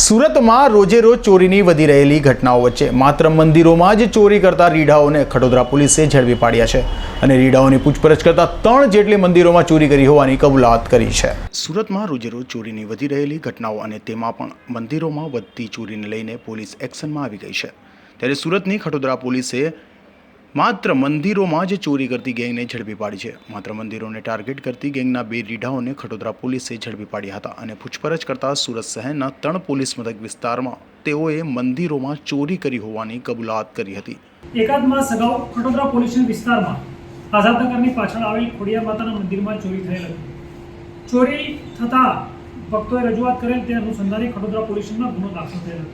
સુરતમાં રોજે રોજ ચોરીની વધી રહેલી ઘટનાઓ વચ્ચે માત્ર મંદિરોમાં જ ચોરી કરતા રીઢાઓને ખડોદરા પોલીસે ઝડપી પાડ્યા છે અને રીઢાઓની પૂછપરછ કરતા ત્રણ જેટલી મંદિરોમાં ચોરી કરી હોવાની કબૂલાત કરી છે. સુરતમાં રોજે રોજ ચોરીની વધી રહેલી ઘટનાઓ અને તેમાં પણ મંદિરોમાં વધતી ચોરીને લઈને પોલીસ એક્શનમાં આવી ગઈ છે. ત્યારે સુરતની ખડોદરા પોલીસે માત્ર મંદિરોમાં જ ચોરી કરતી ગેંગને ઝડપી પાડી છે. માત્ર મંદિરોને ટાર્ગેટ કરતી ગેંગના બે રીઢાઓને ખડોદરા પોલીસે ઝડપી પાડ્યા હતા અને પૂછપરછ કરતા સુરત શહેરના ત્રણ પોલીસ મથક વિસ્તારમાં તેઓએ મંદિરોમાં ચોરી કરી હોવાની કબૂલાત કરી હતી. એકાદ માસ અગાઉ ખડોદરા પોલીસ વિસ્તારમાં આઝાદનગરની પાછળ આવેલ ખોડિયાર માતાના મંદિરમાં ચોરી થયેલ ચોરી થતાં ભક્તોએ રજૂઆત કરેલ તે અનુસંધાને ખડોદરા પોલીસમાં ગુનો દાખલ થયેલ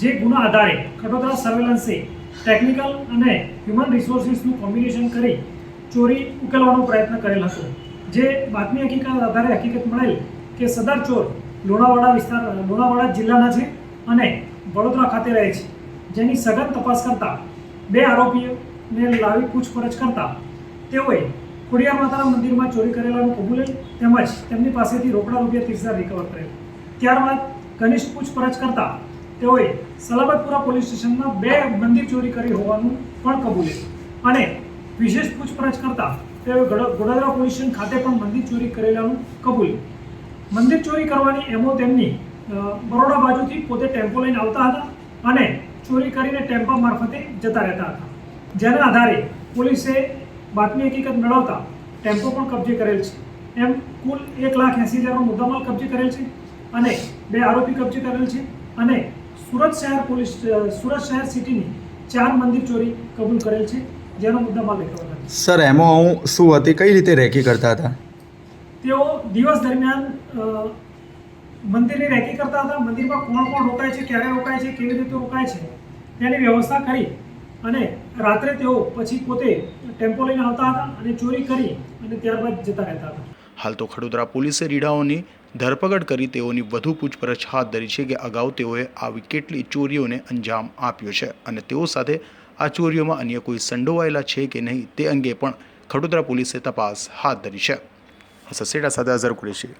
જે ગુના આધારે ખડોદરા સર્વેલન્સે ટેકનિકલ અને હ્યુમન રિસોર્સિસનું કોમ્બિનેશન કરી ચોરી ઉકેલવાનો પ્રયત્ન કરેલ હતો. જે બાતમી હકીકત આધારે હકીકત મળેલ કે સદર ચોર લોણાવાડા વિસ્તાર, લોણાવાડા જિલ્લાના છે અને વડોદરા ખાતે રહે છે. જેની સઘન તપાસ કરતા બે આરોપીઓને લાવી પૂછપરછ કરતા તેઓએ ખોડિયાર માતાના મંદિરમાં ચોરી કરેલાનું કબૂલેલ તેમજ તેમની પાસેથી રોકડા રૂપિયા ત્રીસ હજાર રિકવર કરેલ ત્યારબાદ ઘનિષ્ઠ પૂછપરછ કરતા તેઓએ સલાબતપુરા પોલીસ સ્ટેશનમાં બે મંદિર ચોરી કરી હોવાનું પણ કબૂલ્યું અને વિશેષ પૂછપરછ કરતા તેઓએ ગડો- ગોડાદરા પોલીસ સ્ટેશન ખાતે પણ મંદિર ચોરી કરેલાનું કબૂલ્યું મંદિર ચોરી કરવાની એમો તેમની બરોડા બાજુથી પોતે ટેમ્પો લઈને આવતા હતા અને ચોરી કરીને ટેમ્પા મારફતે જતા રહેતા હતા. જેના આધારે પોલીસે બાતમી હકીકત મેળવતા ટેમ્પો પણ કબજે કરેલ છે. એમ કુલ એક લાખ એંસી હજારનો મુદ્દામાલ કબજે કરેલ છે અને બે આરોપી કબજે કરેલ છે અને સુરત શહેર પોલીસ સુરત શહેર સિટીની ચાર મંદિર ચોરી કબૂલ કરેલ છે. જેનો મુદ્દામાં કરેલ સર એમાં હું શું હતી કઈ રીતે રેકી કરતા હતા? તેઓ દિવસ દરમિયાન મંદિરની રેકી કરતા હતા. મંદિરમાં કોણ કોણ રોકાય છે ક્યારે રોકાય છે કેવી રીતે રોકાય છે તેની વ્યવસ્થા કરી અને રાત્રે તેઓ પછી પોતે ટેમ્પો લઈને આવતા હતા અને ચોરી કરી અને ત્યારબાદ જતા રહેતા હતા. હાલ તો ખડોદરા પોલીસે રીઢાઓની ધરપકડ કરી તેઓની વધુ પૂછપરછ હાથ ધરી છે કે અગાઉ તેઓએ આવી કેટલી ચોરીઓને અંજામ આપ્યો છે અને તેઓ સાથે આ ચોરીઓમાં અન્ય કોઈ સંડોવાયેલા છે કે નહીં તે અંગે પણ ખડોદરા પોલીસે તપાસ હાથ ધરી છે. સસેડા સાથે અઝર કુરેશી.